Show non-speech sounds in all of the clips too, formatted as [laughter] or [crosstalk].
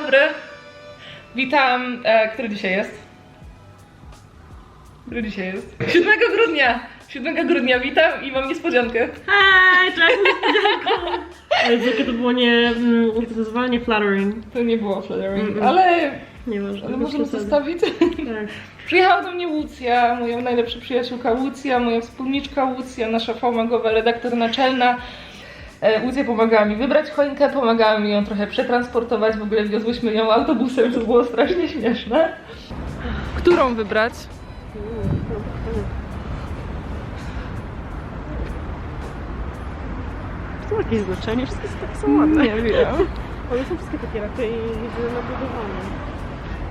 dobry. Witam. E, który dzisiaj jest? Który dzisiaj jest? 7 grudnia. 7 grudnia witam i mam niespodziankę. Hej, cześć, niespodzianką! Ale jakie to było nie, mm, jak to się nazywa, nie flattering. To nie było flattering, Mm-mm. ale, Nieważne. ale bez możemy przesady. zostawić. Tak. Przyjechała do mnie Łucja, moja najlepsza przyjaciółka Łucja, moja wspólniczka Łucja, nasza fałmagowa redaktor naczelna. E, Łucja pomagała mi wybrać choinkę, pomagała mi ją trochę przetransportować, w ogóle wiozłyśmy ją autobusem, to było strasznie śmieszne. Którą wybrać? To ma jakieś znaczenie, wszystkie są takie są ładne. Nie wiem. One są wszystkie takie raczej nabudowane.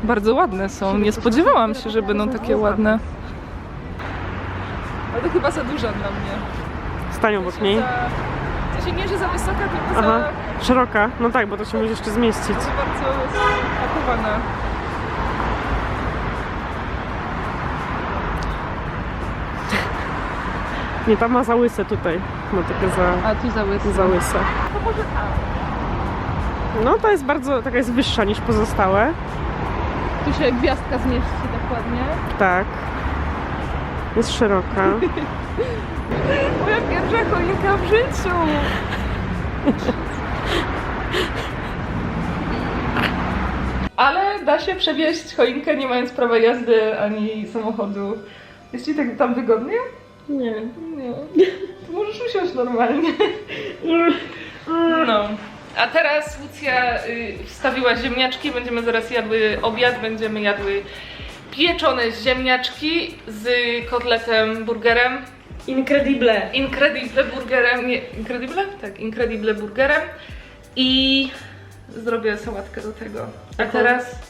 Bardzo ładne są. Nie spodziewałam się, że będą takie ładne. Ale to chyba za duża dla mnie. Stań obok niej. Się nie, że za wysoka, tylko Aha, za... szeroka. No tak, bo to się może jeszcze zmieścić. za bardzo spakowana. Nie, ta ma za łyse tutaj. Ma takie za, A tu za łysy. za łyse. No to jest bardzo, taka jest wyższa niż pozostałe. Tu się gwiazdka zmieści dokładnie. Tak. Jest szeroka. [laughs] Choinka w życiu. Ale da się przewieźć choinkę nie mając prawa jazdy ani samochodu. Jest ci tak tam wygodnie? Nie. Nie. To możesz usiąść normalnie. No. A teraz Lucja y, wstawiła ziemniaczki, będziemy zaraz jadły obiad, będziemy jadły pieczone ziemniaczki z kotletem burgerem. Incredible. Incredible burgerem, nie, Incredible? Tak, Incredible burgerem i zrobię sałatkę do tego. A Jaką? teraz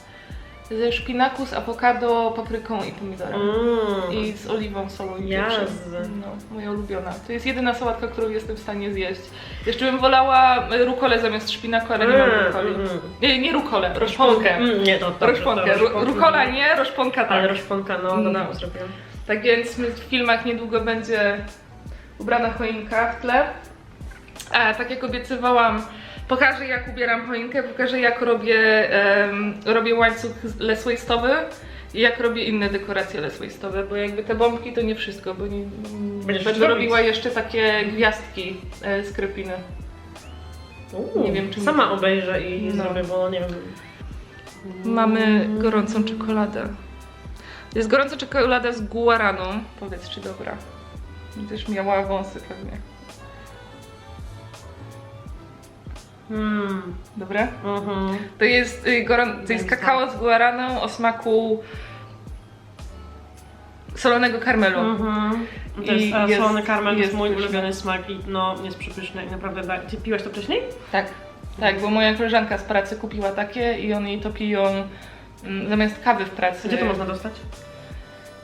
ze szpinaku, z awokado, papryką i pomidorem. Mm. I z oliwą, solą i pieprzem. No, moja ulubiona. To jest jedyna sałatka, którą jestem w stanie zjeść. Jeszcze bym wolała e, rukolę zamiast szpinaku, ale nie mam Mm, rukoli. mm. Nie, nie rukolę, roszponkę. Mm, nie, to dobrze, Roszponkę. to Ru- roszponkę. Rukola nie, roszponka tak. Ale roszponka, no, No. no. zrobiłam. Tak więc w filmach niedługo będzie ubrana choinka w tle. A tak jak obiecywałam, pokażę jak ubieram choinkę, pokażę jak robię, em, robię łańcuch leswejstowy i jak robię inne dekoracje leswejstowe, bo jakby te bombki to nie wszystko, bo nie, Będziesz będę robić? robiła jeszcze takie gwiazdki e, z krepiny. Uuu, Nie wiem, czy Sama mi- obejrzę i No. zrobię, bo nie wiem. Mamy gorącą czekoladę. To jest gorąca czekolada z guaraną. Powiedz, czy dobra. Będziesz miała wąsy pewnie. Hmm. Dobre? Mhm. To jest, y, goron- to jest kakao z guaraną o smaku solonego karmelu. Mhm. To I jest, a jest- solony karmel to jest jest mój pyszny. ulubiony smak i no jest przepyszny i naprawdę da... Ty piłaś to wcześniej? Tak, tak, bo moja koleżanka z pracy kupiła takie i one jej to piją mm, zamiast kawy w pracy. Gdzie to można dostać?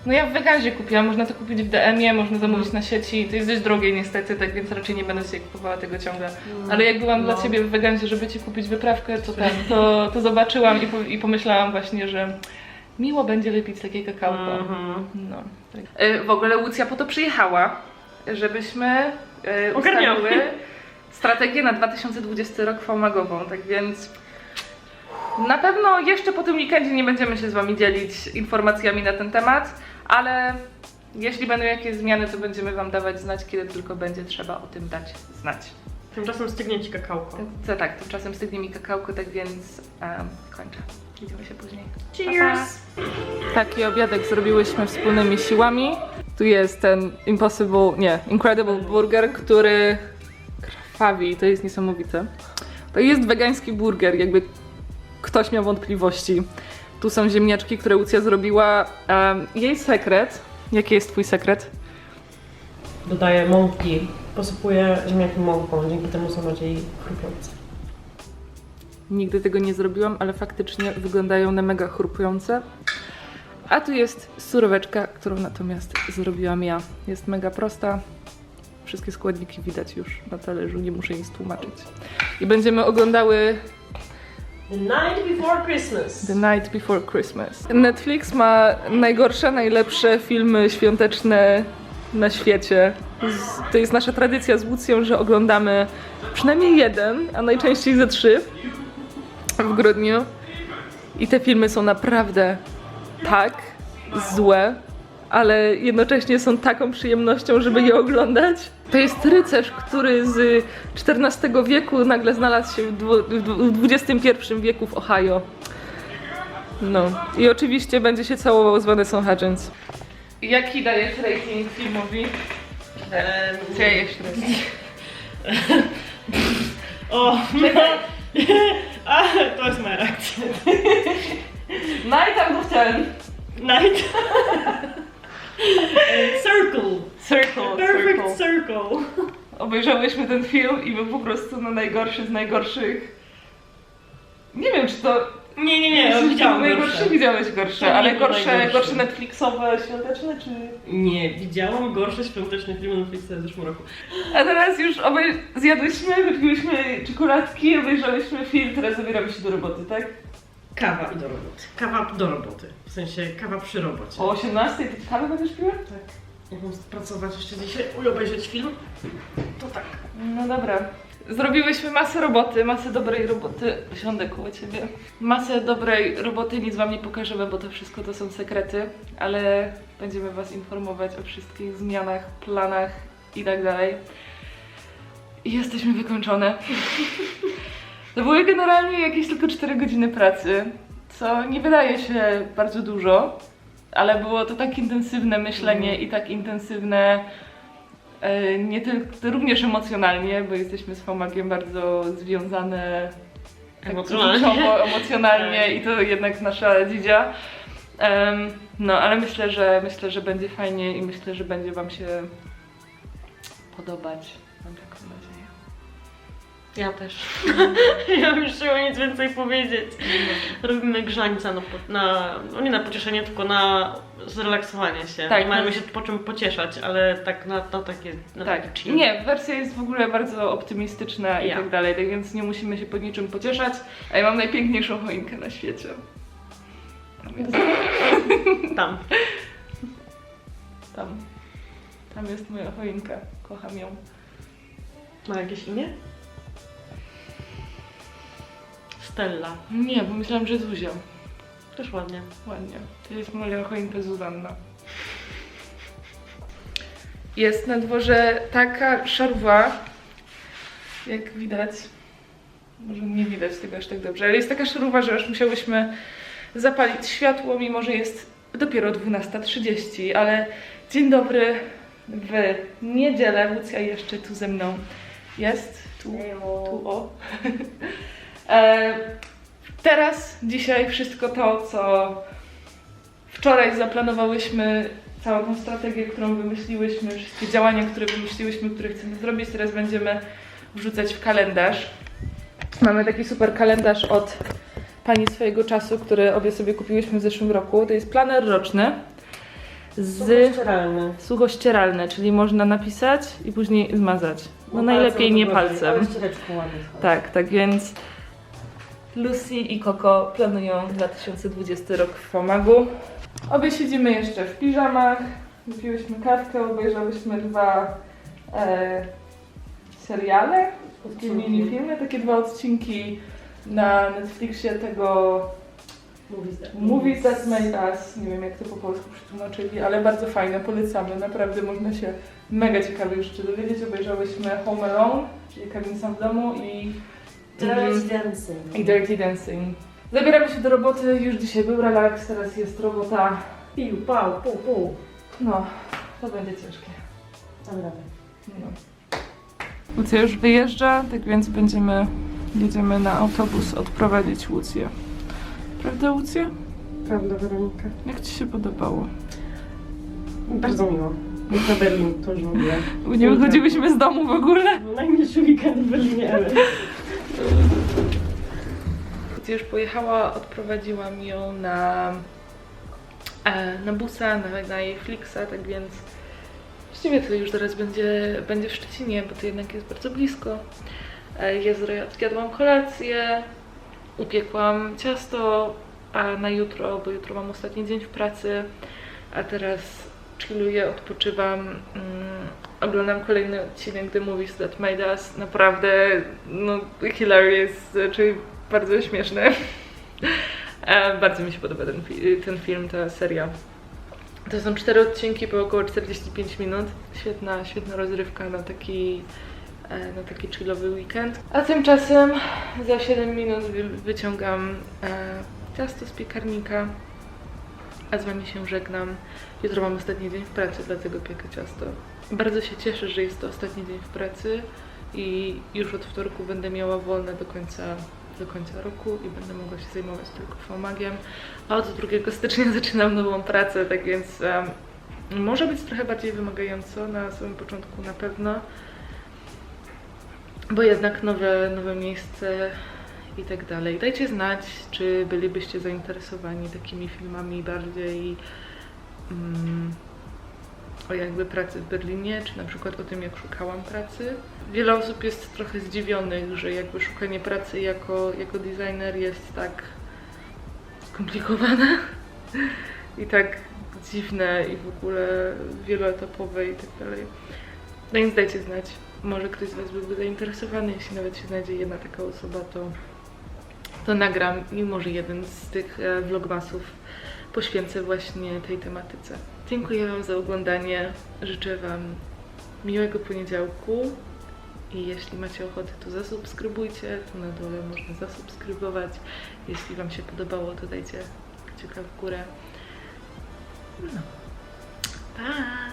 No ja w Vegazie kupiłam, można to kupić w DM-ie, można zamówić na sieci. To jest dość drogie niestety, tak więc raczej nie będę sobie kupowała tego ciągle. Ale jak byłam dla No. Ciebie w Veganzie, żeby Ci kupić wyprawkę, to ten, [laughs] to, to zobaczyłam i, po, i pomyślałam właśnie, że miło będzie wypić takie kakałko. Mhm. No, tak. E, W ogóle Łucja po to przyjechała, żebyśmy Ogarniały. ustaliły strategię na 2020 rok fałmagową, tak więc na pewno jeszcze po tym weekendzie nie będziemy się z Wami dzielić informacjami na ten temat, ale jeśli będą jakieś zmiany, to będziemy Wam dawać znać, kiedy tylko będzie trzeba o tym dać znać. Tymczasem stygnie ci kakałko. To tak, tymczasem stygnie mi kakałko, tak więc em, kończę. Widzimy się później. Cheers! Taki obiadek zrobiłyśmy wspólnymi siłami. Tu jest ten Impossible, nie, Incredible Burger, który krwawi, to jest niesamowite. To jest wegański burger, jakby ktoś miał wątpliwości. Tu są ziemniaczki, które Lucja zrobiła. Em, jej sekret, jaki jest twój sekret? Dodaję mąki, posypuję ziemniaki mąką, dzięki temu są bardziej chrupiące. Nigdy tego nie zrobiłam, ale faktycznie wyglądają na mega chrupujące. A tu jest suroweczka, którą natomiast zrobiłam ja. Jest mega prosta. Wszystkie składniki widać już na talerzu, nie muszę nic tłumaczyć. I będziemy oglądały The night before Christmas. The Night Before Christmas. Netflix ma najgorsze, najlepsze filmy świąteczne na świecie. To jest nasza tradycja z Łucją, że oglądamy przynajmniej jeden, a najczęściej ze trzy w grudniu. I te filmy są naprawdę tak złe, ale jednocześnie są taką przyjemnością, żeby je oglądać. To jest rycerz, który z XIV wieku nagle znalazł się w XXI wieku w Ohio. No. I oczywiście będzie się całował z Vanessa Hudgens. Jaki dajesz rating filmowi? Em, Ja jeszcze raz. [laughs] O, [laughs] A, to jest moja reakcja. Night of ten. Night. [laughs] Circle. Circle, Perfect circle. circle. Obejrzałyśmy ten film i był po prostu no najgorszy z najgorszych. Nie wiem, czy to... Nie, nie, nie, Jeśli widziałam najgorsze. gorsze. Widziałeś gorsze, nie ale gorsze, gorsze Netflixowe, świąteczne, czy... Nie, widziałam gorsze świąteczne filmy na Netflixie w zeszłym roku. A teraz już obej... zjadłyśmy, wypiłyśmy czekoladki, obejrzałyśmy film, teraz zabieramy się do roboty, tak? Kawa i do roboty. Kawa do roboty. W sensie kawa przy robocie. O 18 ty kawę będziesz piła? Tak. Jak mam pracować jeszcze dzisiaj i obejrzeć film, to tak. No dobra. Zrobiłyśmy masę roboty, masę dobrej roboty. Siądę koło ciebie. Masę dobrej roboty, nic wam nie pokażemy, bo to wszystko to są sekrety, ale będziemy was informować o wszystkich zmianach, planach i tak dalej. I jesteśmy wykończone. [laughs] To były generalnie jakieś tylko 4 godziny pracy, co nie wydaje się bardzo dużo, ale było to tak intensywne myślenie i tak intensywne E, nie tylko, również emocjonalnie, bo jesteśmy z Fomagiem bardzo związane tak Emocjonalnie. uczuciowo, [laughs] emocjonalnie Tak. i to jednak nasza dzidzia. Em, no, ale myślę, że myślę, że będzie fajnie i myślę, że będzie wam się podobać. Mam taką nadzieję. Ja też. [laughs] ja już nie mam nic więcej powiedzieć. Robimy grzańca na, po- na, no nie na pocieszenie, tylko na zrelaksowanie się. Tak. Nie mamy się po czym pocieszać, ale tak na, na takie na Tak, chill. nie, wersja jest w ogóle bardzo optymistyczna i Ja. tak dalej, tak więc nie musimy się pod niczym pocieszać, a ja mam najpiękniejszą choinkę na świecie. Tam jest. [laughs] Tam. Tam. Tam jest moja choinka. Kocham ją. Ma jakieś imię? Stella. Nie, bo myślałam, że Zuzia. Też ładnie. Ładnie. To jest moja choinka Zuzanna. Jest na dworze taka szarwa, jak widać. Może nie widać tego aż tak dobrze, ale jest taka szaruwa, że aż musiałyśmy zapalić światło, mimo że jest dopiero 12.30, ale dzień dobry w niedzielę. Lucja jeszcze tu ze mną jest. Tu, tu o. [laughs] e, teraz, dzisiaj wszystko to, co wczoraj zaplanowałyśmy, całą tą strategię, którą wymyśliłyśmy, wszystkie działania, które wymyśliłyśmy, które chcemy zrobić, teraz będziemy wrzucać w kalendarz. Mamy taki super kalendarz od pani swojego czasu, który obie sobie kupiłyśmy w zeszłym roku. To jest planer roczny z Steralny. suchościeralny, czyli można napisać i później zmazać. No najlepiej nie palcem. Ładnie. Tak, tak więc Lucy i Coco planują 2020 rok w Fomagu. Obie siedzimy jeszcze w piżamach, wypiłyśmy kawkę, obejrzałyśmy dwa e, seriale, takie mini filmy, takie dwa odcinki na Netflixie tego Movies that, Movies That Made Us. Nie wiem jak to po polsku przetłumaczyli, ale bardzo fajne, polecamy. Naprawdę można się mega ciekawych rzeczy dowiedzieć. Obejrzałyśmy Home Alone, czyli Kevin sam w domu i Dirty Dancing. i Dirty Dancing. Zabieramy się do roboty, już dzisiaj był relaks, teraz jest robota. Pił, pał, pół, pół. No, to będzie ciężkie. Dobra. No. Lucja już wyjeżdża, tak więc będziemy, jedziemy na autobus odprowadzić Łucję. Prawda Łucja? Prawda, Weronika. Jak Ci się podobało? Bardzo miło. Jak na Berlin, to już w ogóle. [laughs] Nie wychodziłyśmy z domu w ogóle. Był najmilszy weekend w Berlinie. Gdzie już pojechała, odprowadziłam ją na, e, na busa, na, na jej tak więc właściwie to już zaraz będzie, będzie w Szczecinie, bo to jednak jest bardzo blisko. E, ja zjadłam kolację, upiekłam ciasto, a na jutro, bo jutro mam ostatni dzień w pracy, a teraz chilluję, odpoczywam, mm, oglądam kolejny odcinek The Movies That Made Us, naprawdę no, hilarious, czyli bardzo śmieszne. [laughs] Bardzo mi się podoba ten, ten film, ta seria. To są cztery odcinki po około 45 minut. Świetna, świetna rozrywka na taki, e, na taki chillowy weekend. A tymczasem za 7 minut wy, wyciągam e, ciasto z piekarnika, a z Wami się żegnam. Jutro mam ostatni dzień w pracy, dlatego piekę ciasto. Bardzo się cieszę, że jest to ostatni dzień w pracy i już od wtorku będę miała wolne do końca, do końca roku i będę mogła się zajmować tylko fomagiem. A od 2 stycznia [laughs] zaczynam nową pracę, tak więc em, może być trochę bardziej wymagająco na samym początku na pewno, bo jednak nowe, nowe miejsce i tak dalej. Dajcie znać, czy bylibyście zainteresowani takimi filmami bardziej mm, o jakby pracy w Berlinie, czy na przykład o tym, jak szukałam pracy. Wiele osób jest trochę zdziwionych, że jakby szukanie pracy jako, jako designer jest tak skomplikowane [laughs] i tak dziwne i w ogóle wieloetapowe i tak dalej. No więc dajcie znać, może ktoś z Was byłby zainteresowany, jeśli nawet się znajdzie jedna taka osoba, to, to nagram i może jeden z tych e, vlogmasów poświęcę właśnie tej tematyce. Dziękuję Wam za oglądanie, życzę Wam miłego poniedziałku i jeśli macie ochotę, to zasubskrybujcie, tu na dole można zasubskrybować. Jeśli Wam się podobało, to dajcie kciuka w górę. No. Pa!